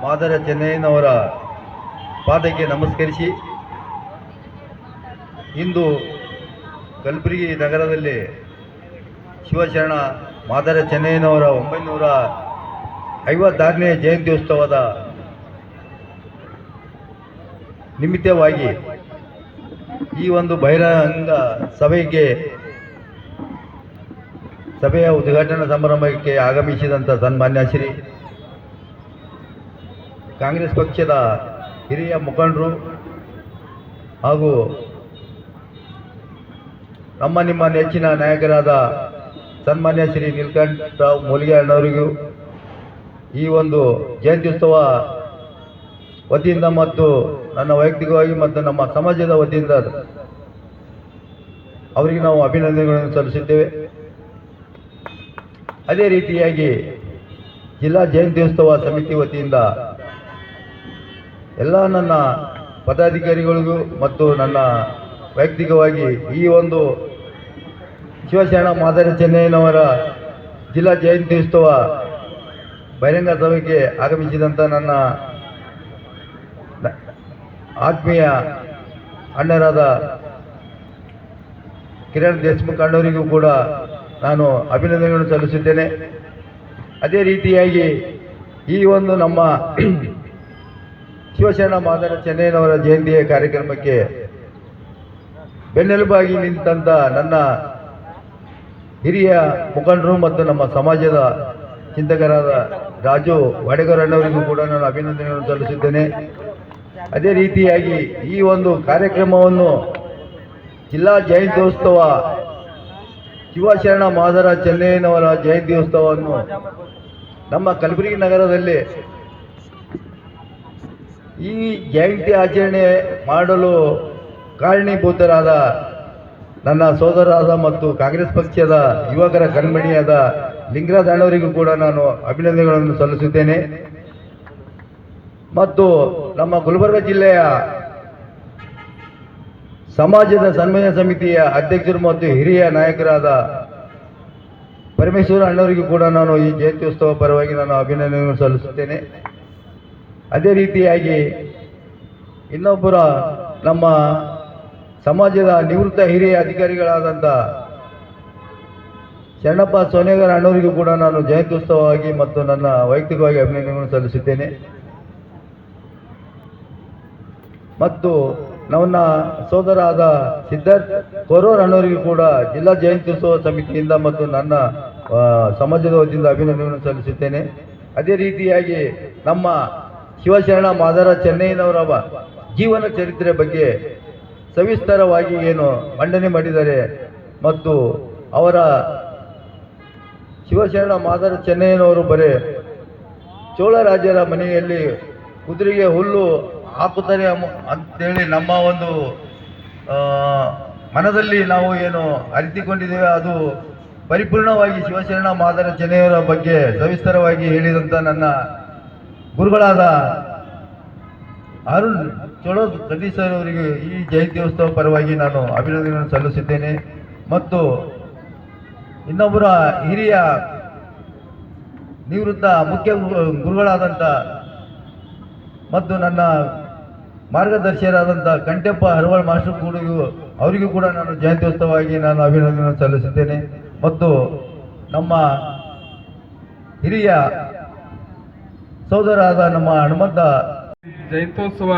ಮಾದರ ಚೆನ್ನಯ್ಯನವರ ಪಾದಕ್ಕೆ ನಮಸ್ಕರಿಸಿ. ಇಂದು ಕಲಬುರಗಿ ನಗರದಲ್ಲಿ ಶಿವಶರಣ ಮಾದರ ಚೆನ್ನಯ್ಯನವರ ಒಂಬೈನೂರ ಐವತ್ತಾರನೇ ಜಯಂತ್ಯೋತ್ಸವದ ನಿಮಿತ್ತವಾಗಿ ಈ ಒಂದು ಬಹಿರಂಗ ಸಭೆಗೆ ಸಭೆಯ ಉದ್ಘಾಟನಾ ಸಮಾರಂಭಕ್ಕೆ ಆಗಮಿಸಿದಂಥ ಸನ್ಮಾನ್ಯ ಶ್ರೀ ಕಾಂಗ್ರೆಸ್ ಪಕ್ಷದ ಹಿರಿಯ ಮುಖಂಡರು ಹಾಗೂ ನಮ್ಮ ನಿಮ್ಮ ನೆಚ್ಚಿನ ನಾಯಕರಾದ ಸನ್ಮಾನ್ಯ ಶ್ರೀ ನೀಲಕಂಠರಾವ್ ರಾವ್ ಅಣ್ಣವರಿಗೂ ಈ ಒಂದು ಜಯಂತ್ಯುತ್ಸವ ವತಿಯಿಂದ ಮತ್ತು ನನ್ನ ವೈಯಕ್ತಿಕವಾಗಿ ಮತ್ತು ನಮ್ಮ ಸಮಾಜದ ವತಿಯಿಂದ ಅವರಿಗೆ ನಾವು ಅಭಿನಂದನೆಗಳನ್ನು ಸಲ್ಲಿಸುತ್ತೇವೆ. ಅದೇ ರೀತಿಯಾಗಿ ಜಿಲ್ಲಾ ಜಯಂತ್ಯುತ್ಸವ ಸಮಿತಿ ವತಿಯಿಂದ ಎಲ್ಲ ನನ್ನ ಪದಾಧಿಕಾರಿಗಳಿಗೂ ಮತ್ತು ನನ್ನ ವೈಯಕ್ತಿಕವಾಗಿ ಈ ಒಂದು ಶಿವಶರಣ ಮಾದರಿ ಚೆನ್ನಯ್ಯನವರ ಜಿಲ್ಲಾ ಜಯಂತ್ಯೋತ್ಸವ ಬಹಿರಂಗ ಸಭೆಗೆ ಆಗಮಿಸಿದಂಥ ನನ್ನ ಆತ್ಮೀಯ ಅಣ್ಣರಾದ ಕಿರಣ್ ದೇಶಮುಖ್ ಅಣ್ಣವರಿಗೂ ಕೂಡ ನಾನು ಅಭಿನಂದನೆಗಳನ್ನು ಸಲ್ಲಿಸುತ್ತೇನೆ. ಅದೇ ರೀತಿಯಾಗಿ ಈ ಒಂದು ನಮ್ಮ ಶಿವಶರಣ ಮಾದರ ಚೆನ್ನಯ್ಯನವರ ಜಯಂತಿಯ ಕಾರ್ಯಕ್ರಮಕ್ಕೆ ಬೆನ್ನೆಲುಬಾಗಿ ನಿಂತಂತ ನನ್ನ ಹಿರಿಯ ಮುಖಂಡರು ಮತ್ತು ನಮ್ಮ ಸಮಾಜದ ಚಿಂತಕರಾದ ರಾಜು ವಾಡೆಗರ್ ಅಣ್ಣವರಿಗೂ ಕೂಡ ನಾನು ಅಭಿನಂದನೆಗಳನ್ನು ಸಲ್ಲಿಸುತ್ತೇನೆ. ಅದೇ ರೀತಿಯಾಗಿ ಈ ಒಂದು ಕಾರ್ಯಕ್ರಮವನ್ನು ಜಿಲ್ಲಾ ಜಯಂತ್ಯೋತ್ಸವ ಶಿವಶರಣ ಮಾದರ ಚೆನ್ನಯ್ಯನವರ ಜಯಂತ್ಯೋತ್ಸವವನ್ನು ನಮ್ಮ ಕಲಬುರಗಿ ನಗರದಲ್ಲಿ ಈ ಜಯಂತಿ ಆಚರಣೆ ಮಾಡಲು ಕಾರಣೀಭೂತರಾದ ನನ್ನ ಸೋದರರಾದ ಮತ್ತು ಕಾಂಗ್ರೆಸ್ ಪಕ್ಷದ ಯುವಕರ ಕಣ್ಮಣಿಯಾದ ಲಿಂಗರಾಜ್ ಅಣ್ಣವರಿಗೂ ಕೂಡ ನಾನು ಅಭಿನಂದನೆಗಳನ್ನು ಸಲ್ಲಿಸುತ್ತೇನೆ. ಮತ್ತು ನಮ್ಮ ಗುಲ್ಬರ್ಗ ಜಿಲ್ಲೆಯ ಸಮಾಜದ ಸನ್ಮಾನ ಸಮಿತಿಯ ಅಧ್ಯಕ್ಷರು ಮತ್ತು ಹಿರಿಯ ನಾಯಕರಾದ ಪರಮೇಶ್ವರ ಅಣ್ಣವರಿಗೂ ಕೂಡ ನಾನು ಈ ಜಯಂತ್ಯೋತ್ಸವ ಪರವಾಗಿ ನಾನು ಅಭಿನಂದನೆಗಳನ್ನು ಸಲ್ಲಿಸುತ್ತೇನೆ. ಅದೇ ರೀತಿಯಾಗಿ ಇನ್ನೊಬ್ಬರ ನಮ್ಮ ಸಮಾಜದ ನಿವೃತ್ತ ಹಿರಿಯ ಅಧಿಕಾರಿಗಳಾದಂಥ ಶರಣಪ್ಪ ಸೋನೇಗರ ಅಣ್ಣವರಿಗೂ ಕೂಡ ನಾನು ಜಯಂತ್ಯುತ್ಸವವಾಗಿ ಮತ್ತು ನನ್ನ ವೈಯಕ್ತಿಕವಾಗಿ ಅಭಿನಂದನೆಗಳನ್ನು ಸಲ್ಲಿಸುತ್ತೇನೆ. ಮತ್ತು ನನ್ನ ಸೋದರಾದ ಸಿದ್ಧಾರ್ಥ್ ಕೊರೋರ್ ಅಣ್ಣವರಿಗೂ ಕೂಡ ಜಿಲ್ಲಾ ಜಯಂತ್ಯುತ್ಸವ ಸಮಿತಿಯಿಂದ ಮತ್ತು ನನ್ನ ಸಮಾಜದ ವತಿಯಿಂದ ಅಭಿನಂದನೆಗಳನ್ನು ಸಲ್ಲಿಸುತ್ತೇನೆ. ಅದೇ ರೀತಿಯಾಗಿ ನಮ್ಮ ಶಿವಶರಣ ಮಾದರ ಚೆನ್ನೈನವರವ ಜೀವನ ಚರಿತ್ರೆ ಬಗ್ಗೆ ಸವಿಸ್ತಾರವಾಗಿ ಏನು ಮಂಡನೆ ಮಾಡಿದ್ದಾರೆ ಮತ್ತು ಅವರ ಶಿವಶರಣ ಮಾದರ ಚೆನ್ನಯ್ಯನವರು ಬರೇ ಚೋಳ ರಾಜರ ಮನೆಯಲ್ಲಿ ಕುದುರೆಗೆ ಹುಲ್ಲು ಹಾಕುತ್ತಾರೆ ಅಂತೇಳಿ ನಮ್ಮ ಒಂದು ಮನದಲ್ಲಿ ನಾವು ಏನು ಅರಿತುಕೊಂಡಿದ್ದೇವೆ, ಅದು ಪರಿಪೂರ್ಣವಾಗಿ ಶಿವಶರಣ ಮಾದರ ಚೆನ್ನೈಯವರ ಬಗ್ಗೆ ಸವಿಸ್ತಾರವಾಗಿ ಹೇಳಿದಂಥ ನನ್ನ ಗುರುಗಳಾದ ಅರುಣ್ ಚೋಳ ಸತೀಶ್ ಸರ್ ಅವರಿಗೆ ಈ ಜಯಂತ್ಯೋತ್ಸವ ಪರವಾಗಿ ನಾನು ಅಭಿನಂದನೆಗಳನ್ನು ಸಲ್ಲಿಸಿದ್ದೇನೆ ಮತ್ತು ಇನ್ನೊಬ್ಬರ ಹಿರಿಯ ನಿವೃತ್ತ ಮುಖ್ಯ ಗುರುಗಳಾದಂಥ ಮತ್ತು ನನ್ನ ಮಾರ್ಗದರ್ಶಿಯರಾದಂಥ ಕಂಟೆಪ್ಪ ಹರವಾಳ್ ಮಾಸ್ಟರ್ ಕೂಡ ಅವರಿಗೂ ಕೂಡ ನಾನು ಜಯಂತ್ಯೋತ್ಸವವಾಗಿ ನಾನು ಅಭಿನಂದನೆ ಸಲ್ಲಿಸುತ್ತೇನೆ. ಮತ್ತು ನಮ್ಮ ಹಿರಿಯ ಸೋದರಾದ ನಮ್ಮ ಹನುಮಂತ. ಜಯಂತ್ಯೋತ್ಸವ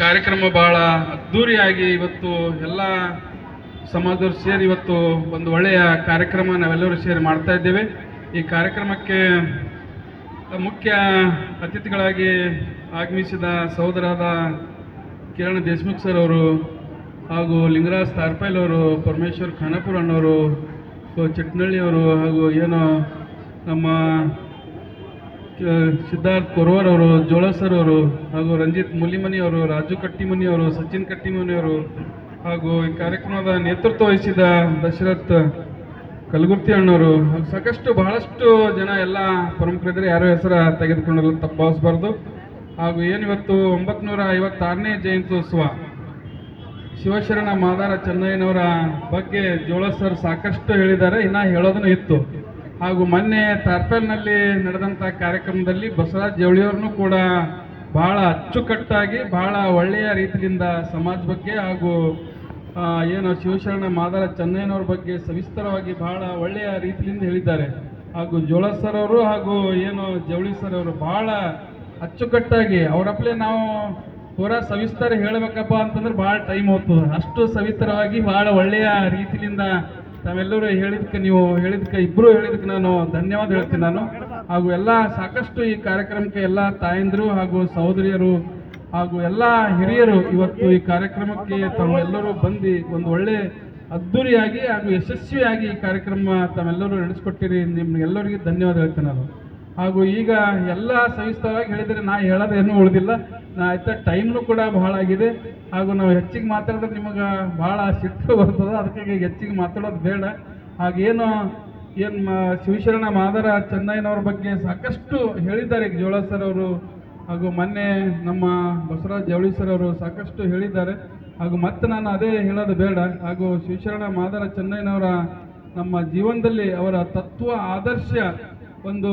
ಕಾರ್ಯಕ್ರಮ ಬಹಳ ಅದ್ಧೂರಿಯಾಗಿ ಇವತ್ತು ಎಲ್ಲ ಸಮಾಜದವರು ಸೇರಿ ಇವತ್ತು ಒಂದು ಒಳ್ಳೆಯ ಕಾರ್ಯಕ್ರಮ ನಾವೆಲ್ಲರೂ ಸೇರಿ ಮಾಡ್ತಾ ಇದ್ದೇವೆ. ಈ ಕಾರ್ಯಕ್ರಮಕ್ಕೆ ಮುಖ್ಯ ಅತಿಥಿಗಳಾಗಿ ಆಗಮಿಸಿದ ಸಹೋದರಾದ ಕಿರಣ್ ದೇಶ್ಮುಖ್ ಸರ್ ಅವರು ಹಾಗೂ ಲಿಂಗರಾಜ್ ತಾರ್ಪೈಲ್ ಅವರು, ಪರಮೇಶ್ವರ್ ಖಾನಾಪುರ ಅಣ್ಣವರು ಚಟ್ನಳ್ಳಿ ಅವರು ಹಾಗೂ ಏನು ನಮ್ಮ ಸಿದ್ಧಾರ್ಥ್ ಕೊರ್ವರ್ ಅವರು, ಜೋಳ ಸರ್ ಅವರು, ಹಾಗೂ ರಂಜಿತ್ ಮುಲಿಮನಿ ಅವರು, ರಾಜು ಕಟ್ಟಿಮನಿ ಅವರು, ಸಚಿನ್ ಕಟ್ಟಿಮನಿ ಅವರು, ಹಾಗೂ ಈ ಕಾರ್ಯಕ್ರಮದ ನೇತೃತ್ವ ವಹಿಸಿದ ದಶರಥ್ ಕಲಗುರ್ತಿ ಅಣ್ಣವರು ಸಾಕಷ್ಟು ಬಹಳಷ್ಟು ಜನ ಎಲ್ಲ ಪ್ರಮುಖರಿದ್ದರೆ ಯಾರೋ ಹೆಸರು ತೆಗೆದುಕೊಂಡಲ್ಲ ತಪ್ಪು ಭಾವಿಸಬಾರ್ದು ಹಾಗೂ ಏನಿವತ್ತು ಒಂಬತ್ತು ನೂರ ಐವತ್ತಾರನೇ ಜಯಂತ್ಯೋತ್ಸವ. ಶಿವಶರಣ ಮಾದಾರ ಚೆನ್ನಯ್ಯನವರ ಬಗ್ಗೆ ಜೋಳ ಸರ್ ಸಾಕಷ್ಟು ಹೇಳಿದ್ದಾರೆ, ಇನ್ನು ಹೇಳೋದನ್ನು ಇತ್ತು. ಹಾಗೂ ಮೊನ್ನೆ ತಾರ್ಪೆಲ್ನಲ್ಲಿ ನಡೆದಂಥ ಕಾರ್ಯಕ್ರಮದಲ್ಲಿ ಬಸವರಾಜ್ ಜವಳಿಯವ್ರನ್ನೂ ಕೂಡ ಬಹಳ ಅಚ್ಚುಕಟ್ಟಾಗಿ, ಬಹಳ ಒಳ್ಳೆಯ ರೀತಿಯಿಂದ ಸಮಾಜ ಬಗ್ಗೆ ಹಾಗೂ ಏನು ಶಿವಶರಣ ಮಾದರ ಚೆನ್ನಯ್ಯನವ್ರ ಬಗ್ಗೆ ಸವಿಸ್ತರವಾಗಿ ಬಹಳ ಒಳ್ಳೆಯ ರೀತಿಯಿಂದ ಹೇಳಿದ್ದಾರೆ. ಹಾಗೂ ಜೋಳ ಸರ್ ಅವರು ಹಾಗೂ ಏನು ಜವಳಿ ಸರ್ ಅವರು ಬಹಳ ಅಚ್ಚುಕಟ್ಟಾಗಿ ಅವರಪ್ಪಲೆ ನಾವು ಪೂರಾ ಸವಿಸ್ತರ ಹೇಳಬೇಕಪ್ಪ ಅಂತಂದ್ರೆ ಭಾಳ ಟೈಮ್ ಹೋಗ್ತದೆ. ಅಷ್ಟು ಸವಿಸ್ತರವಾಗಿ ಭಾಳ ಒಳ್ಳೆಯ ರೀತಿಯಿಂದ ತಾವೆಲ್ಲರೂ ಹೇಳಿದ್ಕೆ ನೀವು ಹೇಳಿದ್ಕೆ ಇಬ್ಬರು ಹೇಳಿದ್ಕೆ ನಾನು ಧನ್ಯವಾದ ಹೇಳ್ತೀನಿ ನಾನು. ಹಾಗೂ ಎಲ್ಲ ಸಾಕಷ್ಟು ಈ ಕಾರ್ಯಕ್ರಮಕ್ಕೆ ಎಲ್ಲ ತಾಯಂದಿರು ಹಾಗೂ ಸಹೋದರಿಯರು ಹಾಗೂ ಎಲ್ಲ ಹಿರಿಯರು ಇವತ್ತು ಈ ಕಾರ್ಯಕ್ರಮಕ್ಕೆ ತಾವೆಲ್ಲರೂ ಬಂದು ಒಂದು ಒಳ್ಳೆ ಅದ್ದೂರಿಯಾಗಿ ಹಾಗೂ ಯಶಸ್ವಿಯಾಗಿ ಈ ಕಾರ್ಯಕ್ರಮ ತಾವೆಲ್ಲರೂ ನಡೆಸ್ಕೊಟ್ಟಿರಿ. ನಿಮ್ಗೆಲ್ಲರಿಗೂ ಧನ್ಯವಾದ ಹೇಳ್ತೀನಿ ನಾನು. ಹಾಗೂ ಈಗ ಎಲ್ಲ ಸವಿಸ್ತರವಾಗಿ ಹೇಳಿದರೆ ನಾ ಹೇಳೋದೇನು ಉಳಿದಿಲ್ಲ. ನಾ ಆಯ್ತಾ ಟೈಮ್ನು ಕೂಡ ಬಹಳ ಆಗಿದೆ. ಹಾಗೂ ನಾವು ಹೆಚ್ಚಿಗೆ ಮಾತಾಡಿದ್ರೆ ನಿಮಗೆ ಬಹಳ ಸಿಟ್ಟು ಬರ್ತದೆ. ಅದಕ್ಕಾಗಿ ಹೆಚ್ಚಿಗೆ ಮಾತಾಡೋದು ಬೇಡ. ಹಾಗೇನು ಏನು ಶಿವಶರಣ ಮಾದರ ಚೆನ್ನೈನವ್ರ ಬಗ್ಗೆ ಸಾಕಷ್ಟು ಹೇಳಿದ್ದಾರೆ. ಜೋಳ ಸರ್ ಅವರು ಹಾಗೂ ಮೊನ್ನೆ ನಮ್ಮ ಬಸವರಾಜ್ ಜವಳಿ ಸರ್ ಅವರು ಸಾಕಷ್ಟು ಹೇಳಿದ್ದಾರೆ. ಹಾಗೂ ಮತ್ತೆ ನಾನು ಅದೇ ಹೇಳೋದು ಬೇಡ. ಹಾಗೂ ಶಿವಶರಣ ಮಾದರ ಚೆನ್ನೈನವರ ನಮ್ಮ ಜೀವನದಲ್ಲಿ ಅವರ ತತ್ವ, ಆದರ್ಶ ಒಂದು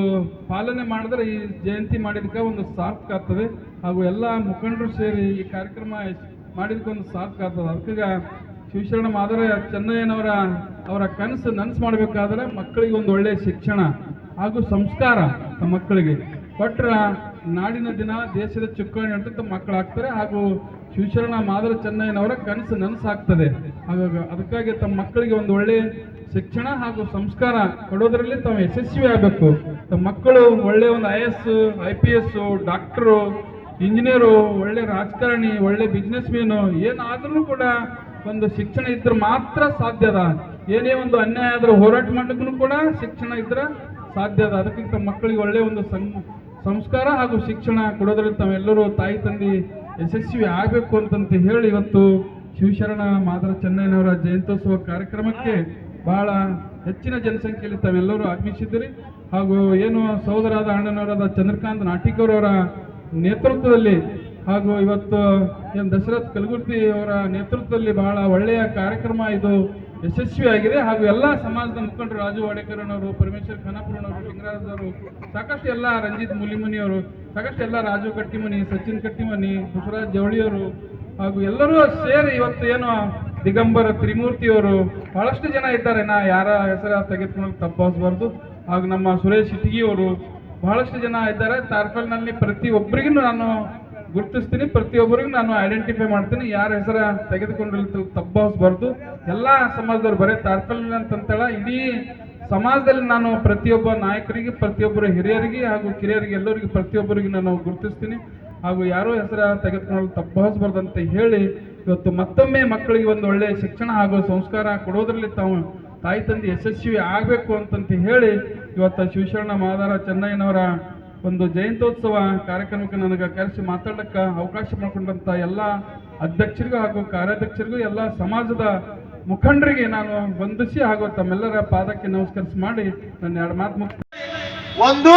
ಪಾಲನೆ ಮಾಡಿದ್ರೆ ಈ ಜಯಂತಿ ಮಾಡಿದಕ್ಕೆ ಒಂದು ಸಾರ್ಥಕ ಆಗ್ತದೆ. ಹಾಗೂ ಎಲ್ಲ ಮುಖಂಡರು ಸೇರಿ ಈ ಕಾರ್ಯಕ್ರಮ ಮಾಡಿದಕ್ಕೆ ಒಂದು ಸಾರ್ಥಕ ಆಗ್ತದೆ. ಅದಕ್ಕೆ ಶಿವಶರಣ ಮಾದರ ಚೆನ್ನಯ್ಯನವರ, ಅವರ ಕನಸು ನನಸು ಮಾಡಬೇಕಾದ್ರೆ ಮಕ್ಕಳಿಗೆ ಒಂದು ಒಳ್ಳೆಯ ಶಿಕ್ಷಣ ಹಾಗೂ ಸಂಸ್ಕಾರ ತಮ್ಮ ಮಕ್ಕಳಿಗೆ. ಕೊಟ್ಟರೆ ನಾಡಿನ ದಿನ ದೇಶದ ಚುಕ್ಕಾಣಿ ಅಂತ ತಮ್ಮ ಮಕ್ಕಳಾಗ್ತಾರೆ. ಹಾಗೂ ಶಿವಶರಣ ಮಾದರ ಚೆನ್ನಯ್ಯನವರ ಕನಸು ನನಸಾಗ್ತದೆ. ಹಾಗಾಗಿ ಅದಕ್ಕಾಗಿ ತಮ್ಮ ಮಕ್ಕಳಿಗೆ ಒಂದು ಒಳ್ಳೆಯ ಶಿಕ್ಷಣ ಹಾಗೂ ಸಂಸ್ಕಾರ ಕೊಡೋದ್ರಲ್ಲಿ ತಾವು ಯಶಸ್ವಿ ಆಗಬೇಕು. ತಮ್ಮ ಮಕ್ಕಳು ಒಳ್ಳೆಯ ಒಂದು I S I P S doctor engineer ಒಳ್ಳೆ ರಾಜಕಾರಣಿ, ಒಳ್ಳೆ ಬಿಸ್ನೆಸ್ ಮ್ಯಾನು ಏನಾದ್ರೂ ಕೂಡ ಒಂದು ಶಿಕ್ಷಣ ಇದ್ರೆ ಮಾತ್ರ ಸಾಧ್ಯ ಅದ. ಏನೇ ಒಂದು ಅನ್ಯಾಯ ಆದ್ರೆ ಹೋರಾಟ ಮಾಡಲಿಕ್ಕೂ ಕೂಡ ಶಿಕ್ಷಣ ಇದ್ರೆ ಸಾಧ್ಯ ಅದ. ಅದಕ್ಕೆ ತಮ್ಮ ಮಕ್ಕಳಿಗೆ ಒಳ್ಳೆ ಒಂದು ಸಂಸ್ಕಾರ ಹಾಗೂ ಶಿಕ್ಷಣ ಕೊಡೋದ್ರಲ್ಲಿ ತಾವೆಲ್ಲರೂ ತಾಯಿ, ತಂದೆ ಯಶಸ್ವಿ ಆಗಬೇಕು ಅಂತಂತ ಹೇಳಿ ಇವತ್ತು ಶಿವಶರಣ ಮಾದರ ಚೆನ್ನೈನವರ ಜಯಂತ್ಯೋತ್ಸವ ಕಾರ್ಯಕ್ರಮಕ್ಕೆ ಬಹಳ ಹೆಚ್ಚಿನ ಜನಸಂಖ್ಯೆಯಲ್ಲಿ ತಾವೆಲ್ಲರೂ ಆಗಮಿಸಿದ್ದೀರಿ. ಹಾಗೂ ಏನು ಸಹೋದರಾದ ಅಣ್ಣನವರಾದ ಚಂದ್ರಕಾಂತ್ ನಾಟಿಕರವರ ನೇತೃತ್ವದಲ್ಲಿ ಹಾಗೂ ಇವತ್ತು ಏನು ದಶರಥ್ ಕಲಗುರ್ತಿ ಅವರ ನೇತೃತ್ವದಲ್ಲಿ ಬಹಳ ಒಳ್ಳೆಯ ಕಾರ್ಯಕ್ರಮ ಇದು ಯಶಸ್ವಿಯಾಗಿದೆ ಹಾಗೂ ಎಲ್ಲ ಸಮಾಜದ ಮುಖಂಡರು ರಾಜು ವಾಡೇಕರನವರು ಪರಮೇಶ್ವರ್ ಖಾನಾಪುರನವರು ಲಿಂಗರಾಜ್ ಅವರು, ಸಾಕಷ್ಟು ಎಲ್ಲ ರಂಜಿತ್ ಮುಲಿಮುನಿ ಅವರು, ಸಾಕಷ್ಟು ಎಲ್ಲ ರಾಜು ಕಟ್ಟಿಮನಿ, ಸಚಿನ್ ಕಟ್ಟಿಮನಿ, ಬಸವರಾಜ್ ಜವಳಿಯವರು ಹಾಗೂ ಎಲ್ಲರೂ ಸೇರಿ ಇವತ್ತು ಏನು ದಿಗಂಬರ ತ್ರಿಮೂರ್ತಿಯವರು ಬಹಳಷ್ಟು ಜನ ಇದ್ದಾರೆ. ನಾ ಯಾರ ಹೆಸರ ತೆಗೆದುಕೊಂಡು ತಪ್ಪಾಸಬಾರ್ದು. ಹಾಗೂ ನಮ್ಮ ಸುರೇಶ್ ಇಟಗಿ ಅವರು ಬಹಳಷ್ಟು ಜನ ಇದ್ದಾರೆ. ತಾರ್ಕಲ್ನಲ್ಲಿ ಪ್ರತಿಯೊಬ್ಬರಿಗೂ ನಾನು ಗುರುತಿಸ್ತೀನಿ. ಪ್ರತಿಯೊಬ್ಬರಿಗೂ ನಾನು ಐಡೆಂಟಿಫೈ ಮಾಡ್ತೀನಿ. ಯಾರ ಹೆಸರ ತೆಗೆದುಕೊಂಡು ತಪ್ಪಾಸಬಾರ್ದು. ಎಲ್ಲ ಸಮಾಜದವ್ರು ಬರೀ ತಾರ್ಕಲ್ ಅಂತಂತೇಳ, ಇಡೀ ಸಮಾಜದಲ್ಲಿ ನಾನು ಪ್ರತಿಯೊಬ್ಬ ನಾಯಕರಿಗೆ, ಪ್ರತಿಯೊಬ್ಬರ ಹಿರಿಯರಿಗೆ ಹಾಗೂ ಕಿರಿಯರಿಗೆ, ಎಲ್ಲರಿಗೂ ಪ್ರತಿಯೊಬ್ಬರಿಗೂ ನಾನು ಗುರುತಿಸ್ತೀನಿ. ಹಾಗೂ ಯಾರೋ ಹೆಸರ ತೆಗೆದುಕೊಳ್ಳಲು ತಪ್ಪಾಸಬಾರ್ದು ಅಂತ ಹೇಳಿ ಇವತ್ತು ಮತ್ತೊಮ್ಮೆ ಮಕ್ಕಳಿಗೆ ಒಂದು ಒಳ್ಳೆಯ ಶಿಕ್ಷಣ ಹಾಗೂ ಸಂಸ್ಕಾರ ಕೊಡೋದ್ರಲ್ಲಿ ತಾವು ತಾಯಿ ತಂದೆ ಯಶಸ್ವಿ ಆಗಬೇಕು ಅಂತಂತ ಹೇಳಿ ಇವತ್ತು ಶಿವಶರಣ ಮಾದಾರ ಚೆನ್ನಯ್ಯನವರ ಒಂದು ಜಯಂತ್ಯೋತ್ಸವ ಕಾರ್ಯಕ್ರಮಕ್ಕೆ ನನಗೆ ಕರೆಸಿ ಮಾತಾಡೋಕ್ಕೆ ಅವಕಾಶ ಮಾಡಿಕೊಂಡಂಥ ಎಲ್ಲ ಅಧ್ಯಕ್ಷರಿಗೂ ಹಾಗೂ ಕಾರ್ಯಾಧ್ಯಕ್ಷರಿಗೂ ಎಲ್ಲ ಸಮಾಜದ ಮುಖಂಡರಿಗೆ ನಾನು ವಂದಿಸಿ ಹಾಗೂ ತಮ್ಮೆಲ್ಲರ ಪಾದಕ್ಕೆ ನಮಸ್ಕರಿಸಿ ಮಾಡಿ ನನ್ನ ಎರಡು ಮಾತು ಮುಕ್ತ ಒಂದು,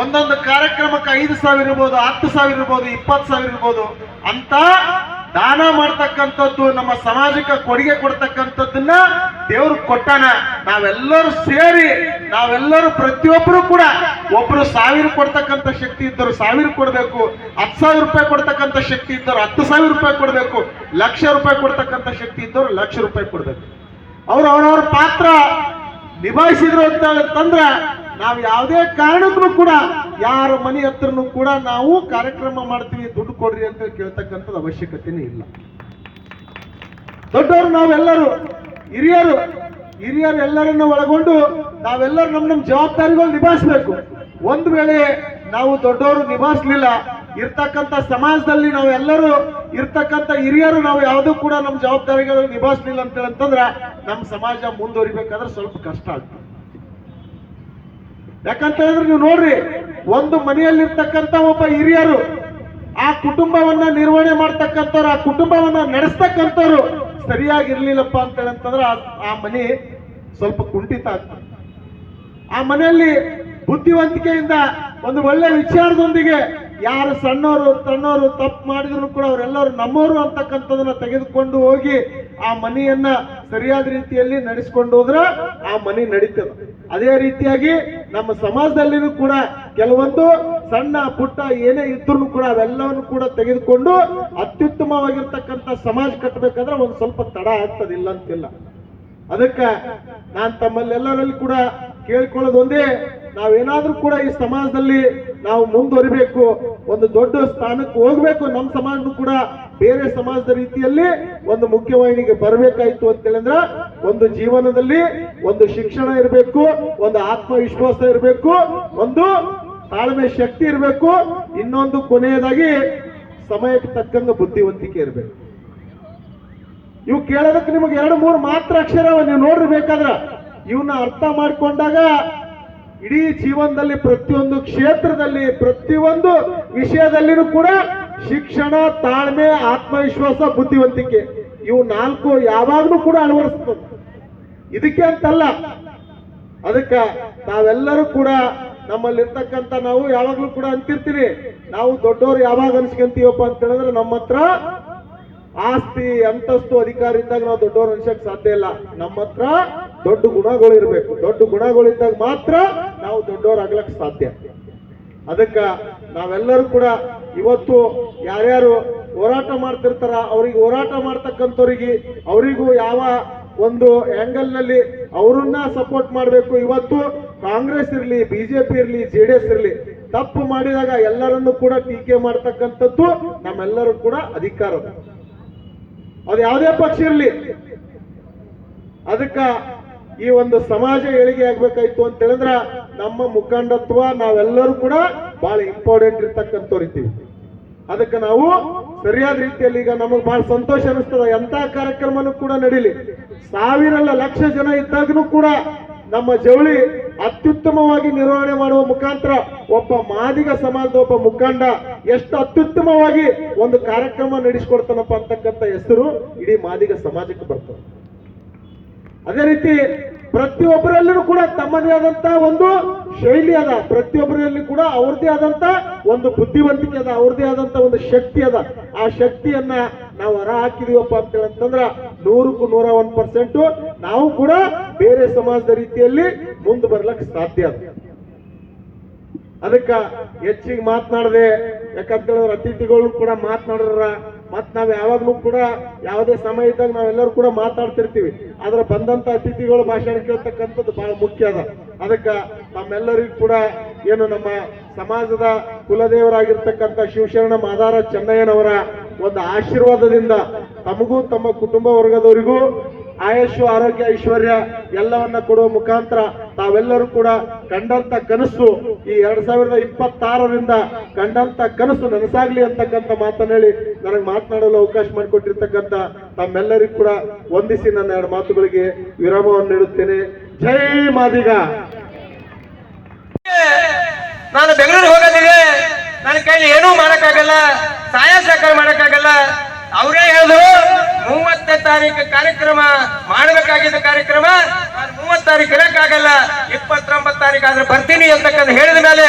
ಒಂದೊಂದು ಕಾರ್ಯಕ್ರಮಕ್ಕೆ ಐದು ಸಾವಿರ ಇರ್ಬೋದು, ಹತ್ತು ಸಾವಿರ ಇರ್ಬೋದು, ಇಪ್ಪತ್ತು ಸಾವಿರ ಇರ್ಬೋದು ಅಂತ ದಾನ ಮಾಡ್ತಕ್ಕಂಥದ್ದು, ನಮ್ಮ ಸಮಾಜಕ್ಕೆ ಕೊಡುಗೆ ಕೊಡ್ತಕ್ಕಂಥದ್ದನ್ನ ದೇವ್ರು ಕೊಟ್ಟಾನ. ನಾವೆಲ್ಲರೂ ಸೇರಿ, ನಾವೆಲ್ಲರೂ ಪ್ರತಿಯೊಬ್ಬರು ಕೂಡ ಒಬ್ರು ಸಾವಿರ ಕೊಡ್ತಕ್ಕಂಥ ಶಕ್ತಿ ಇದ್ದರು ಸಾವಿರ ಕೊಡಬೇಕು, ಹತ್ತು ಸಾವಿರ ರೂಪಾಯಿ ಕೊಡ್ತಕ್ಕಂಥ ಶಕ್ತಿ ಇದ್ದರು ಹತ್ತು ಸಾವಿರ ರೂಪಾಯಿ ಕೊಡಬೇಕು, ಲಕ್ಷ ರೂಪಾಯಿ ಕೊಡ್ತಕ್ಕಂಥ ಶಕ್ತಿ ಇದ್ದರು ಲಕ್ಷ ರೂಪಾಯಿ ಕೊಡಬೇಕು. ಅವ್ರು ಅವ್ರವ್ರ ಪಾತ್ರ ನಿಭಾಯಿಸಿದ್ರು ಅಂತ ಅಂತಂದ್ರ ನಾವು ಯಾವುದೇ ಕಾರಣಕ್ಕೂ ಕೂಡ ಯಾರ ಮನೆ ಹತ್ರನೂ ಕೂಡ ನಾವು ಕಾರ್ಯಕ್ರಮ ಮಾಡ್ತೀವಿ, ದುಡ್ಡು ಕೊಡ್ರಿ ಅಂತ ಕೇಳ್ತಕ್ಕಂಥದ್ದು ಅವಶ್ಯಕತೆನೇ ಇಲ್ಲ. ದೊಡ್ಡವರು ನಾವೆಲ್ಲರೂ, ಹಿರಿಯರು ಹಿರಿಯರು ಎಲ್ಲರನ್ನ ಒಳಗೊಂಡು ನಾವೆಲ್ಲರೂ ನಮ್ಮ ನಮ್ಮ ಜವಾಬ್ದಾರಿಗಳು ನಿಭಾಯಿಸ್ಬೇಕು. ಒಂದು ವೇಳೆ ನಾವು ದೊಡ್ಡವರು ನಿಭಾಯಿಸ್ಲಿಲ್ಲ, ಇರ್ತಕ್ಕಂಥ ಸಮಾಜದಲ್ಲಿ ನಾವೆಲ್ಲರೂ ಇರ್ತಕ್ಕಂಥ ಹಿರಿಯರು ನಾವು ಯಾವುದೂ ಕೂಡ ನಮ್ಮ ಜವಾಬ್ದಾರಿಗಳು ನಿಭಾಯಿಸ್ಲಿಲ್ಲ ಅಂತ ಅಂತಂದ್ರ ನಮ್ಮ ಸಮಾಜ ಮುಂದುವರಿಬೇಕಾದ್ರೆ ಸ್ವಲ್ಪ ಕಷ್ಟ ಆಗ್ತದೆ. ಯಾಕಂತ ಹೇಳಿದ್ರೆ ನೀವು ನೋಡ್ರಿ, ಒಂದು ಮನೆಯಲ್ಲಿರ್ತಕ್ಕಂಥ ಒಬ್ಬ ಹಿರಿಯರು ಆ ಕುಟುಂಬವನ್ನ ನಿರ್ವಹಣೆ ಮಾಡ್ತಕ್ಕಂಥವ್ರು, ಆ ಕುಟುಂಬವನ್ನ ನಡೆಸ್ತಕ್ಕಂಥವ್ರು ಸರಿಯಾಗಿರ್ಲಿಲ್ಲಪ್ಪ ಅಂತ ಹೇಳಂತಂದ್ರೆ ಆ ಮನೆ ಸ್ವಲ್ಪ ಕುಂಠಿತ ಆಗ್ತದೆ. ಆ ಮನೆಯಲ್ಲಿ ಬುದ್ಧಿವಂತಿಕೆಯಿಂದ ಒಂದು ಒಳ್ಳೆ ವಿಚಾರದೊಂದಿಗೆ ಯಾರು ಸಣ್ಣವರು, ತಣ್ಣವರು, ತಪ್ಪು ಮಾಡಿದ್ರು ಕೂಡ ಅವರೆಲ್ಲರೂ ನಮ್ಮವರು ಅಂತಕ್ಕಂಥದನ್ನ ತೆಗೆದುಕೊಂಡು ಹೋಗಿ ಆ ಮನೆಯನ್ನ ಸರಿಯಾದ ರೀತಿಯಲ್ಲಿ ನಡೆಸ್ಕೊಂಡು ಹೋದ್ರೆ ಆ ಮನೆ ನಡೀತದೆ. ಅದೇ ರೀತಿಯಾಗಿ ನಮ್ಮ ಸಮಾಜದಲ್ಲಿನೂ ಕೂಡ ಕೆಲವೊಂದು ಸಣ್ಣ ಪುಟ್ಟ ಏನೇ ಇದ್ರೂ ಕೂಡ ಅವೆಲ್ಲವನ್ನು ಕೂಡ ತೆಗೆದುಕೊಂಡು ಅತ್ಯುತ್ತಮವಾಗಿರ್ತಕ್ಕಂಥ ಸಮಾಜ ಕಟ್ಟಬೇಕಾದ್ರೆ ಒಂದು ಸ್ವಲ್ಪ ತಡ ಆಗ್ತದಿಲ್ಲ ಅಂತಿಲ್ಲ. ಅದಕ್ಕೆ ನಾನು ತಮ್ಮಲ್ಲೆಲ್ಲರಲ್ಲಿ ಕೂಡ ಕೇಳ್ಕೊಳ್ಳೋದು ಒಂದೇ, ನಾವೇನಾದ್ರೂ ಕೂಡ ಈ ಸಮಾಜದಲ್ಲಿ ನಾವು ಮುಂದುವರಿಬೇಕು, ಒಂದು ದೊಡ್ಡ ಸ್ಥಾನಕ್ಕೆ ಹೋಗ್ಬೇಕು, ನಮ್ಮ ಸಮಾಜನು ಕೂಡ ಬೇರೆ ಸಮಾಜದ ರೀತಿಯಲ್ಲಿ ಒಂದು ಮುಖ್ಯವಾಹಿನಿಗೆ ಬರಬೇಕಾಯ್ತು ಅಂತ ಹೇಳಿದ್ರ ಒಂದು ಜೀವನದಲ್ಲಿ ಒಂದು ಶಿಕ್ಷಣ ಇರಬೇಕು, ಒಂದು ಆತ್ಮವಿಶ್ವಾಸ ಇರಬೇಕು, ಒಂದು ತಾಳ್ಮೆ ಶಕ್ತಿ ಇರಬೇಕು, ಇನ್ನೊಂದು ಕೊನೆಯದಾಗಿ ಸಮಯಕ್ಕೆ ತಕ್ಕಂಗ ಬುದ್ಧಿವಂತಿಕೆ ಇರಬೇಕು. ಇವು ಕೇಳೋದಕ್ಕೆ ನಿಮಗೆ ಎರಡು, ಮೂರು ಮಾತ್ರ ಅಕ್ಷರ ನೀವು ನೋಡ್ರಿ ಬೇಕಾದ್ರ ಇವನ್ನ ಅರ್ಥ ಮಾಡಿಕೊಂಡಾಗ ಇಡೀ ಜೀವನದಲ್ಲಿ ಪ್ರತಿಯೊಂದು ಕ್ಷೇತ್ರದಲ್ಲಿ ಪ್ರತಿಯೊಂದು ವಿಷಯದಲ್ಲಿನೂ ಕೂಡ ಶಿಕ್ಷಣ, ತಾಳ್ಮೆ, ಆತ್ಮವಿಶ್ವಾಸ, ಬುದ್ಧಿವಂತಿಕೆ, ಇವು ನಾಲ್ಕು ಯಾವಾಗಲೂ ಕೂಡ ಅಳವಡಿಸ್ತದೆ. ಇದಕ್ಕೆ ಅಂತಲ್ಲ, ಅದಕ್ಕೆ ನಾವೆಲ್ಲರೂ ಕೂಡ ನಮ್ಮಲ್ಲಿರ್ತಕ್ಕಂಥ ನಾವು ಯಾವಾಗಲೂ ಕೂಡ ಅಂತಿರ್ತೀವಿ. ನಾವು ದೊಡ್ಡವರು ಯಾವಾಗ ಅನ್ಸ್ಕೊಂತೀವಪ್ಪ ಅಂತ ಹೇಳಿದ್ರೆ ನಮ್ಮ ಹತ್ರ ಆಸ್ತಿ, ಅಂತಸ್ತು, ಅಧಿಕಾರ ಇದ್ದಾಗ ನಾವು ದೊಡ್ಡವ್ರು ಅನ್ಸಕ್ ಸಾಧ್ಯ ಇಲ್ಲ. ನಮ್ಮ ಹತ್ರ ದೊಡ್ಡ ಗುಣಗಳು ಇರಬೇಕು. ದೊಡ್ಡ ಗುಣಗಳು ಇದ್ದಾಗ ಮಾತ್ರ ನಾವು ದೊಡ್ಡವ್ರು ಆಗ್ಲಕ್ ಸಾಧ್ಯ. ಅದಕ್ಕ ನಾವೆಲ್ಲರೂ ಕೂಡ ಇವತ್ತು ಯಾರ್ಯಾರು ಹೋರಾಟ ಮಾಡ್ತಿರ್ತಾರ, ಅವ್ರಿಗೆ ಹೋರಾಟ ಮಾಡ್ತಕ್ಕಂಥವ್ರಿಗೆ ಅವರಿಗೂ ಯಾವ ಒಂದು ಆಂಗಲ್ನಲ್ಲಿ ಅವ್ರನ್ನ ಸಪೋರ್ಟ್ ಮಾಡಬೇಕು. ಇವತ್ತು ಕಾಂಗ್ರೆಸ್ ಇರಲಿ ಬಿಜೆಪಿ ಇರಲಿ ಜೆ ಡಿ ಎಸ್ ಇರಲಿ, ತಪ್ಪು ಮಾಡಿದಾಗ ಎಲ್ಲರನ್ನು ಕೂಡ ಟೀಕೆ ಮಾಡ್ತಕ್ಕಂಥದ್ದು ನಮ್ಮೆಲ್ಲರೂ ಕೂಡ ಅಧಿಕಾರ. ಅದು ಯಾವುದೇ ಪಕ್ಷ ಇರಲಿ. ಅದಕ್ಕ ಈ ಒಂದು ಸಮಾಜ ಏಳಿಗೆ ಆಗ್ಬೇಕಾಯ್ತು ಅಂತ ಹೇಳಿದ್ರ ನಮ್ಮ ಮುಖಂಡತ್ವ ನಾವೆಲ್ಲರೂ ಕೂಡ ಬಹಳ ಇಂಪಾರ್ಟೆಂಟ್ ಇರ್ತಕ್ಕಂಥವ್ರು ಇದ್ದೀವಿ. ಅದಕ್ಕೆ ನಾವು ಸರಿಯಾದ ರೀತಿಯಲ್ಲಿ ಈಗ ನಮಗೆ ಬಹಳ ಸಂತೋಷ ಅನಿಸ್ತದ ಎಂತ ಕಾರ್ಯಕ್ರಮನೂ ಕೂಡ ನಡೀಲಿ. ಸಾವಿರಲ್ಲ ಲಕ್ಷ ಜನ ಇದ್ದಾಗನೂ ಕೂಡ ನಮ್ಮ ಜವಳಿ ಅತ್ಯುತ್ತಮವಾಗಿ ನಿರ್ವಹಣೆ ಮಾಡುವ ಮುಖಾಂತರ ಒಬ್ಬ ಮಾದಿಗ ಸಮಾಜದ ಒಬ್ಬ ಮುಖಂಡ ಎಷ್ಟು ಅತ್ಯುತ್ತಮವಾಗಿ ಒಂದು ಕಾರ್ಯಕ್ರಮ ನಡೆಸಿಕೊಡ್ತಾನಪ್ಪ ಅಂತಕ್ಕಂಥ ಹೆಸರು ಇಡೀ ಮಾದಿಗ ಸಮಾಜಕ್ಕೆ ಬರ್ತದೆ. ಅದೇ ರೀತಿ ಪ್ರತಿಯೊಬ್ಬರಲ್ಲೂ ಕೂಡ ತಮ್ಮದೇ ಆದಂತ ಒಂದು ಶೈಲಿ ಅದ. ಪ್ರತಿಯೊಬ್ಬರಲ್ಲಿ ಕೂಡ ಅವ್ರದೇ ಆದಂತ ಒಂದು ಬುದ್ಧಿವಂತಿಕೆ ಅದ. ಅವ್ರದೇ ಆದಂತ ಒಂದು ಶಕ್ತಿ ಅದ. ಆ ಶಕ್ತಿಯನ್ನ ನಾವು ಹೊರ ಹಾಕಿದೀವಪ್ಪ ಅಂತ ಹೇಳಂತಂದ್ರ ನೂರಕ್ಕೂ ನೂರ ಒಂದ್ ಪರ್ಸೆಂಟ್ ನಾವು ಕೂಡ ಬೇರೆ ಸಮಾಜದ ರೀತಿಯಲ್ಲಿ ಮುಂದೆ ಬರ್ಲಕ್ ಸಾಧ್ಯ ಅದ. ಅದಕ್ಕ ಹೆಚ್ಚಿಗೆ ಮಾತನಾಡದೆ ಯಾಕಂತ ಹೇಳಿದ್ರೆ ಅತಿಥಿಗಳು ಕೂಡ ಮಾತನಾಡ್ರ ಮತ್ ನಾವು ಯಾವಾಗಲೂ ಕೂಡ ಯಾವುದೇ ಸಮಯ ಇದ್ದಾಗ ನಾವೆಲ್ಲರೂ ಕೂಡ ಮಾತಾಡ್ತಿರ್ತೀವಿ. ಆದ್ರೆ ಬಂದಂತ ಅತಿಥಿಗಳು ಭಾಷಣ ಕೇಳ್ತಕ್ಕಂಥದ್ದು ಬಹಳ ಮುಖ್ಯ ಅದ. ಅದಕ್ಕೆ ನಮ್ಮೆಲ್ಲರಿಗೂ ಕೂಡ ಏನು ನಮ್ಮ ಸಮಾಜದ ಕುಲದೇವರಾಗಿರ್ತಕ್ಕಂಥ ಶಿವಶರಣ ಮಾದಾರ ಚೆನ್ನಯ್ಯನವರ ಒಂದು ಆಶೀರ್ವಾದದಿಂದ ತಮಗೂ ತಮ್ಮ ಕುಟುಂಬ ವರ್ಗದವರಿಗೂ ಆಯುಷು ಆರೋಗ್ಯ, ಐಶ್ವರ್ಯ ಎಲ್ಲವನ್ನ ಕೊಡುವ ಮುಖಾಂತರ ತಾವೆಲ್ಲರೂ ಕೂಡ ಕಂಡಂತ ಕನಸು ಈ ಎರಡ್ ಸಾವಿರದ ಇಪ್ಪತ್ತಾರರಿಂದ ಕಂಡಂತ ಕನಸು ನನಸಾಗ್ಲಿ ಅಂತಕ್ಕಂಥ ಮಾತನ್ನ ಹೇಳಿ ನನಗೆ ಮಾತನಾಡಲು ಅವಕಾಶ ಮಾಡಿಕೊಟ್ಟಿರ್ತಕ್ಕಂಥ ತಮ್ಮೆಲ್ಲರಿಗೂ ಕೂಡ ವಂದಿಸಿ ನನ್ನ ಎರಡು ಮಾತುಗಳಿಗೆ ವಿರಾಮವನ್ನು ನೀಡುತ್ತೇನೆ. ಜೈ ಮಾದಿಗ. ನಾನು ಬೆಂಗಳೂರಿಗೆ ಹೋಗೋದಿದೆ ನನ್ನ ಕೈಲಿ ಏನೂ ಮಾಡಕ್ಕಾಗಲ್ಲ ಸಹಾಯ ಸಹಕಾರ ಮಾಡಕ್ಕಾಗಲ್ಲ. ಅವರೇ ಹೇಳಿದ್ರು, ಮೂವತ್ತನೇ ತಾರೀಕು ಕಾರ್ಯಕ್ರಮ, ಮಾಡಬೇಕಾಗಿದ್ದ ಕಾರ್ಯಕ್ರಮ, ನಾನು ಮೂವತ್ತು ತಾರೀಕು ಇರಕ್ಕಾಗಲ್ಲ, ಇಪ್ಪತ್ತೊಂಬತ್ತು ತಾರೀಕು ಆದ್ರೆ ಬರ್ತೀನಿ ಅಂತಕ್ಕಂಥ ಹೇಳಿದ ಮೇಲೆ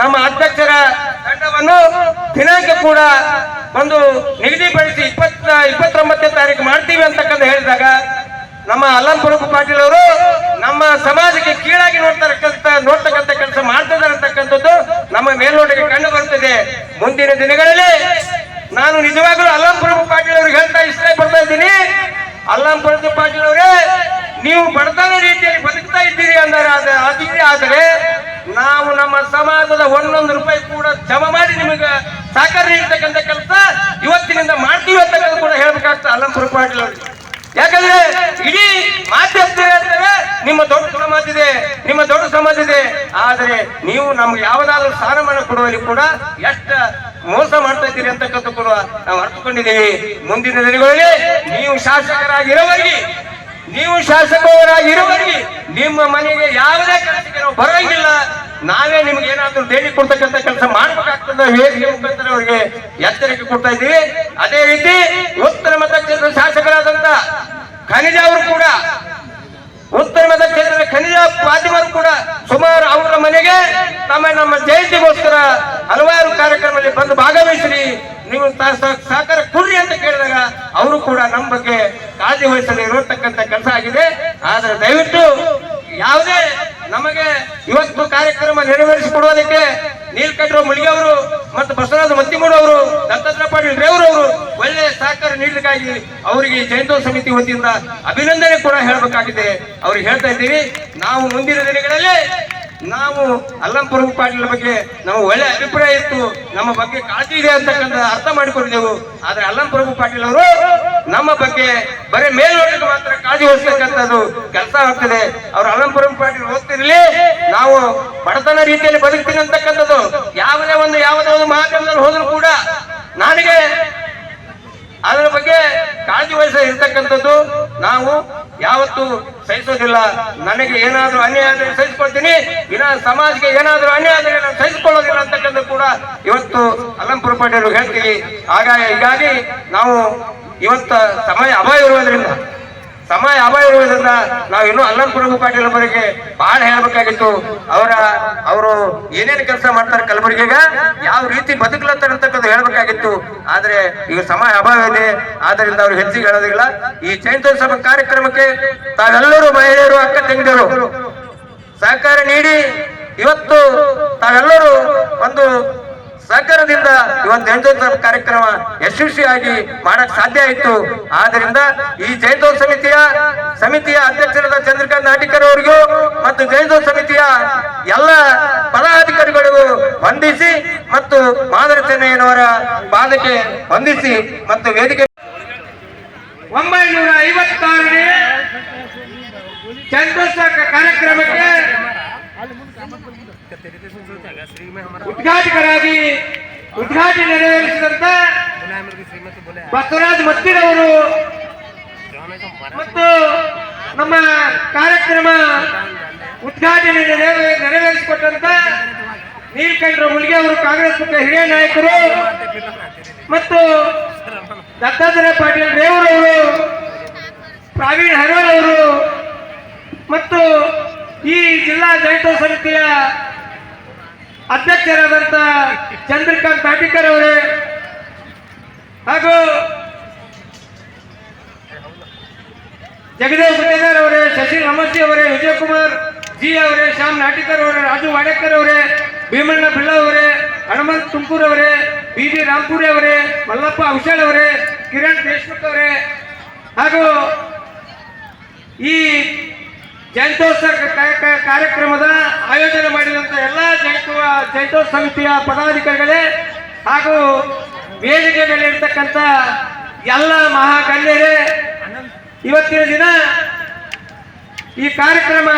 ನಮ್ಮ ಅಧ್ಯಕ್ಷರ ತಂಡವನ್ನು ದಿನಾಂಕ ಕೂಡ ಒಂದು ನಿಗದಿಪಡಿಸಿ ಇಪ್ಪತ್ತ, ಇಪ್ಪತ್ತೊಂಬತ್ತನೇ ತಾರೀಕು ಮಾಡ್ತೀವಿ ಅಂತಕ್ಕಂಥ ಹೇಳಿದಾಗ ನಮ್ಮ ಅಲ್ಲಂಪುರಪ್ಪ ಪಾಟೀಲ್ ಅವರು ನಮ್ಮ ಸಮಾಜಕ್ಕೆ ಕೀಳಾಗಿ ನೋಡ್ತಕ್ಕಂಥ ನೋಡ್ತಕ್ಕಂಥ ಕೆಲಸ ಮಾಡ್ತಿದ್ದಾರೆ ಅಂತಕ್ಕಂಥದ್ದು ನಮ್ಮ ಮೇಲ್ನೋಟಕ್ಕೆ ಕಂಡು ಬರುತ್ತದೆ. ಮುಂದಿನ ದಿನಗಳಲ್ಲಿ ನಾನು ನಿಜವಾಗ್ಲೂ ಅಲ್ಲಂಪುರಪ್ಪ ಪಾಟೀಲ್ ಅವ್ರಿಗೆ ಹೇಳ್ತಾ ಇಷ್ಟೇ ಬರ್ತಾ ಇದ್ದೀನಿ. ಅಲ್ಲಂಪುರಪ್ಪ ಪಾಟೀಲ್ ಅವರೇ, ನೀವು ಬಡತನ ರೀತಿಯಲ್ಲಿ ಬದುಕ್ತಾ ಇದ್ದೀರಿ ಅಂದರೆ ಅದು ಅದಿದೆ ಆದರೆ ನಾವು ನಮ್ಮ ಸಮಾಜದ ಒಂದೊಂದು ರೂಪಾಯಿ ಕೂಡ ಜಮಾ ಮಾಡಿ ನಿಮಗೆ ಸಹಕಾರ ನೀಡ್ತಕ್ಕಂಥ ಕೆಲಸ ಇವತ್ತಿನಿಂದ ಮಾಡ್ತೀವಿ ಅಂತಕ್ಕಂಥ ಕೂಡ ಹೇಳ್ಬೇಕಾಗ್ತದೆ ಅಲ್ಲಂಪುರ ಪಾಟೀಲ್ ಅವರಿಗೆ ಯಾಕಂದ್ರೆ ಇಡೀ ಮಾಧ್ಯಮ ಹೇಳ್ತಾರೆ ನಿಮ್ಮ ದೊಡ್ಡ ಸಮಾಜ ಇದೆ, ನಿಮ್ಮ ದೊಡ್ಡ ಸಮಾಜ ಇದೆ. ಆದರೆ ನೀವು ನಮ್ಗೆ ಯಾವುದಾದ್ರೂ ಸ್ಥಾನಮಾನ ಕೊಡುವಲ್ಲಿ ಕೂಡ ಎಷ್ಟು ಮೋಸ ಮಾಡ್ತಾ ಇದ್ದೀರಿ ಅಂತಕ್ಕಂಥ ಕೂಡ ನಾವು ಅರ್ಥಕೊಂಡಿದ್ದೀವಿ ಮುಂದಿನ ದಿನಗಳಲ್ಲಿ ನೀವು ಶಾಸಕರಾಗಿರುವಲ್ಲಿ ನೀವು ಶಾಸಕರಾಗಿರುವಲ್ಲಿ ನಿಮ್ಮ ಮನೆಗೆ ಯಾವುದೇ ಕೆಲಸಕ್ಕೆ ನಾವು ಬರೋಂಗಿಲ್ಲ. ನಾವೇ ನಿಮ್ಗೆ ಏನಾದ್ರೂ ದೇಣಿ ಕೊಡ್ತಕ್ಕಂಥ ಕೆಲಸ ಮಾಡ್ಬೇಕಾಗ್ತದೆ ಅವರಿಗೆ ಎಚ್ಚರಿಕೆ ಕೊಡ್ತಾ ಇದ್ದೀವಿ. ಅದೇ ರೀತಿ ಉತ್ತರ ಮತಕ್ಷೇತ್ರದ ಶಾಸಕರಾದಂತ ಖನಿಜ ಅವರು ಕೂಡ, ಉತ್ತರ ಮತಕ್ಷೇತ್ರದ ಖನಿಜ ಪಾದಿಮರು ಕೂಡ ಸುಮಾರು ಅವರ ಮನೆಗೆ ತಮ್ಮ ನಮ್ಮ ಜಯಂತಿಗೋಸ್ಕರ ಹಲವಾರು ಕಾರ್ಯಕ್ರಮದಲ್ಲಿ ಬಂದು ಭಾಗವಹಿಸಿ ನೀವು ಸಹಕಾರ ಕೊಡ್ರಿ ಅಂತ ಕೇಳಿದಾಗ ಅವರು ಕೂಡ ನಮ್ಮ ಬಗ್ಗೆ ಕಾಳಜಿ ವಹಿಸದೆ ಇರತಕ್ಕಂತ ಕೆಲಸ ಆಗಿದೆ. ಆದ್ರೆ ದಯವಿಟ್ಟು ಯಾವುದೇ ನಮಗೆ ಇವತ್ತು ಕಾರ್ಯಕ್ರಮ ನೆರವೇರಿಸಿಕೊಡುವುದಕ್ಕೆ ನೀಲ್ಕಂಠರು ಮುಳಿಗೆ ಅವರು ಮತ್ತು ಬಸವರಾಜ ಮತ್ತಿಮೂಡು ಅವರು ದತ್ತಾತ್ರೇಯ ಪಾಟೀಲ್ ರೇವ್ರು ಅವರು ಒಳ್ಳೆ ಸಹಕಾರ ನೀಡಲಿಕ್ಕಾಗಿ ಅವರಿಗೆ ಜಯಂತೋ ಸಮಿತಿ ವತಿಯಿಂದ ಅಭಿನಂದನೆ ಕೂಡ ಹೇಳಬೇಕಾಗಿದೆ. ಅವ್ರಿಗೆ ಹೇಳ್ತಾ ಇದ್ದೀವಿ, ನಾವು ಮುಂದಿನ ದಿನಗಳಲ್ಲಿ ನಾವು ಅಲ್ಲಂಪುರ ಪಾಟೀಲ್ ಬಗ್ಗೆ ನಮ್ಮ ಒಳ್ಳೆ ಅಭಿಪ್ರಾಯ ಇತ್ತು. ನಮ್ಮ ಬಗ್ಗೆ ಕಾಳಜಿ ಇದೆ ಅಂತಕ್ಕಂಥ ಅರ್ಥ ಮಾಡಿಕೊಂಡಿದ್ದೆವು. ಆದ್ರೆ ಅಲ್ಲಂಪುರ ಪಾಟೀಲ್ ಅವರು ನಮ್ಮ ಬಗ್ಗೆ ಬರೀ ಮೇಲ್ನೋಟಕ್ಕೆ ಮಾತ್ರ ಕಾಳಜಿ ವಹಿಸ್ತಕ್ಕಂಥದ್ದು ಕೆಲಸ ಆಗ್ತದೆ. ಅವ್ರು ಅಲ್ಲಂಪುರ ಪಾಟೀಲ್ ಹೋಗ್ತಿರ್ಲಿ ನಾವು ಬಡತನ ರೀತಿಯಲ್ಲಿ ಬದುಕ್ತೀನಿ ಅಂತಕ್ಕಂಥದ್ದು. ಯಾವುದೇ ಒಂದು ಯಾವುದೇ ಒಂದು ಮಾಧ್ಯಮದಲ್ಲಿ ಹೋದ್ರು ಕೂಡ ನನಗೆ ಅದರ ಬಗ್ಗೆ ಕಾಳಜಿ ವಹಿಸ ಇರ್ತಕ್ಕಂಥದ್ದು. ನಾವು ಯಾವತ್ತು ಸಹಿಸೋದಿಲ್ಲ ನನಗೆ ಏನಾದರೂ ಅನ್ಯಾಯ ಆದರೆ ಸಹಿಸ್ಕೊಳ್ತೀನಿ. ಇನ್ನ ಸಮಾಜಕ್ಕೆ ಏನಾದರೂ ಅನ್ಯಾಯ ಆದರೆ ನಾನು ಸಹಿಸಿಕೊಳ್ಳೋದಿಲ್ಲ ಅಂತಕ್ಕಂಥ ಕೂಡ ಇವತ್ತು ಅಲ್ಲಂಪುರ ಪಾಟೀಲ್ ಹೇಳ್ತೀವಿ ಹಾಗಾಗಿ ಹೀಗಾಗಿ ನಾವು ಇವತ್ತ ಸಮಯ ಅಭಾವ ಇರುವುದರಿಂದ ಸಮಯ ಅಭಾವ ಇರುವುದರಿಂದ ನಾವು ಇನ್ನೂ ಅಲ್ಲಂಪುರ ಪಾಟೀಲ್ ಅವರಿಗೆ ಬಹಳ ಹೇಳಬೇಕಾಗಿತ್ತು. ಅವರ, ಅವರು ಏನೇನು ಕೆಲಸ ಮಾಡ್ತಾರೆ ಕಲಬುರಗಿಗ ಯಾವ ರೀತಿ ಬದುಕಲತ್ತಾರೆ ಅಂತಕ್ಕಂಥ ಹೇಳ್ಬೇಕಾಗಿತ್ತು. ಆದ್ರೆ ಈಗ ಸಮಯ ಅಭಾವ ಇದೆ. ಆದ್ರಿಂದ ಅವ್ರು ಹೆಚ್ಚಿಗೆ ಹೇಳೋದಿಲ್ಲ. ಈ ಜಯಂತ್ಯೋತ್ಸವ ಕಾರ್ಯಕ್ರಮಕ್ಕೆ ತಾವೆಲ್ಲರೂ ಮಹಿಳೆಯರು, ಅಕ್ಕ ತಂಗಿಯರು ಸಹಕಾರ ನೀಡಿ ಇವತ್ತು ತಾವೆಲ್ಲರೂ ಒಂದು ಸಹಕಾರದಿಂದ ಇವತ್ತು ಜಯಂತ್ಯೋತ್ಸವ ಕಾರ್ಯಕ್ರಮ ಯಶಸ್ವಿಯಾಗಿ ಮಾಡಕ್ ಸಾಧ್ಯ ಆಯಿತು. ಆದ್ರಿಂದ ಈ ಜಯಂತೋತ್ಸವ ಸಮಿತಿಯ ಸಮಿತಿಯ ಅಧ್ಯಕ್ಷರಾದ ಚಂದ್ರಕಾಂತ್ ನಾಟಿಕರ್ ಅವರಿಗೂ ಮತ್ತು ಜಯಂತೋತ್ಸವ ಸಮಿತಿಯ ಎಲ್ಲ ಪದಾಧಿಕಾರಿಗಳಿಗೂ ವಂದಿಸಿ ಮತ್ತು ಮಾದರಿ ಚೆನ್ನಯ್ಯನವರ ಪಾದಕ್ಕೆ ವಂದಿಸಿ ಮತ್ತು ವೇದಿಕೆ ಒಂಬೈನೂರ ಐವತ್ತಾರನೇ ಕಾರ್ಯಕ್ರಮಕ್ಕೆ ಉದ್ಘಾಟಕರಾಗಿ ಉದ್ಘಾಟನೆ ನೆರವೇರಿಸಿದಂತ ಬಸವರಾಜ್ ಮತ್ತಿರವರು ಮತ್ತು ನಮ್ಮ ಕಾರ್ಯಕ್ರಮ ಉದ್ಘಾಟನೆ ನೆರವೆ ನೆರವೇರಿಸಿಕೊಟ್ಟಂತ ನೀಲಕಂಠರ ಮುಲ್ಗೆ ಅವರು ಕಾಂಗ್ರೆಸ್ ಪಕ್ಷ ಹಿರಿಯ ನಾಯಕರು ಮತ್ತು ದತ್ತಾತ್ರೇಯ ಪಾಟೀಲ್ ರೇವರವರು ಪ್ರವೀಣ್ ಹರವಲ್ ಅವರು ಮತ್ತು ಈ ಜಿಲ್ಲಾ ಜಯಂತ ಸಮಿತಿಯ ಅಧ್ಯಕ್ಷರಾದಂತ ಚಂದ್ರಕಾಂತ್ ಪಾಟೀಕರ್ ಅವರೇ, ಹಾಗೂ ಜಗದೇವ್ ಗುಟ್ಟೇದಾರ್ ಅವರೇ, ಶಶಿ ನಮಸ್ತಿ ಅವರೇ, ವಿಜಯಕುಮಾರ್ ಜಿ ಅವರೇ, ಶ್ಯಾಮ್ ನಾಟಿಕರ್ ಅವರೇ, ರಾಜು ವಾಡೇಕರ್ ಅವರೇ, ಭೀಮಣ್ಣ ಬಿಳ್ಳ ಅವರೇ, ಹನುಮಂತ್ ತುಮಕೂರ್ ಅವರೇ ಬಿ ಜಿ ರಾಮ್ಪುರಿ ಅವರೇ, ಮಲ್ಲಪ್ಪ ಔಷಾಳ್ ಅವರೇ, ಕಿರಣ್ ದೇಶ್ಮುಖ್ ಅವರೇ, ಹಾಗೂ ಈ ಜಯಂತ್ಯೋತ್ಸವ ಕಾರ್ಯಕ್ರಮದ ಆಯೋಜನೆ ಮಾಡಿದಂತ ಎಲ್ಲ ಜಯಂತೋ ಜಯಂತ್ಯೋತ್ಸವ ಸಮಿತಿಯ ಪದಾಧಿಕಾರಿಗಳೇ ಹಾಗೂ ವೇದಿಕೆ ಮೇಲೆ ಇರ್ತಕ್ಕಂಥ ಎಲ್ಲ ಮಹಾಗಣ್ಯರೇ, ಇವತ್ತಿನ ದಿನ ಈ ಕಾರ್ಯಕ್ರಮ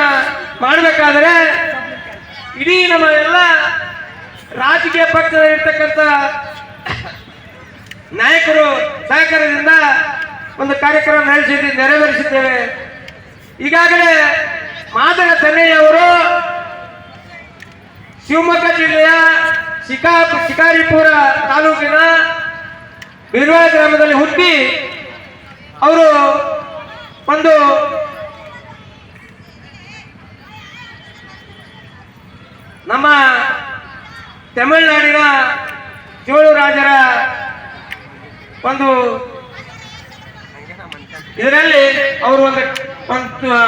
ಮಾಡಬೇಕಾದರೆ ಇಡೀ ನಮ್ಮ ಎಲ್ಲ ರಾಜಕೀಯ ಪಕ್ಷದಲ್ಲಿರ್ತಕ್ಕಂಥ ನಾಯಕರು ಸಹಕಾರದಿಂದ ಒಂದು ಕಾರ್ಯಕ್ರಮ ನಡೆಸಿದ್ದು ನೆರವೇರಿಸಿದ್ದೇವೆ ಈಗಾಗಲೇ ಮಾದರ ತನ್ನೆಯವರು ಶಿವಮೊಗ್ಗ ಜಿಲ್ಲೆಯ ಶಿಕಾ ಶಿಕಾರಿಪುರ ತಾಲೂಕಿನ ಬಿರ್ವಾ ಗ್ರಾಮದಲ್ಲಿ ಹುಟ್ಟಿ ಅವರು ಒಂದು ನಮ್ಮ ತಮಿಳುನಾಡಿನ ಚೋಳು ರಾಜರ ಒಂದು ಇದರಲ್ಲಿ ಅವರು ಒಂದು ಒಂದು ಆ,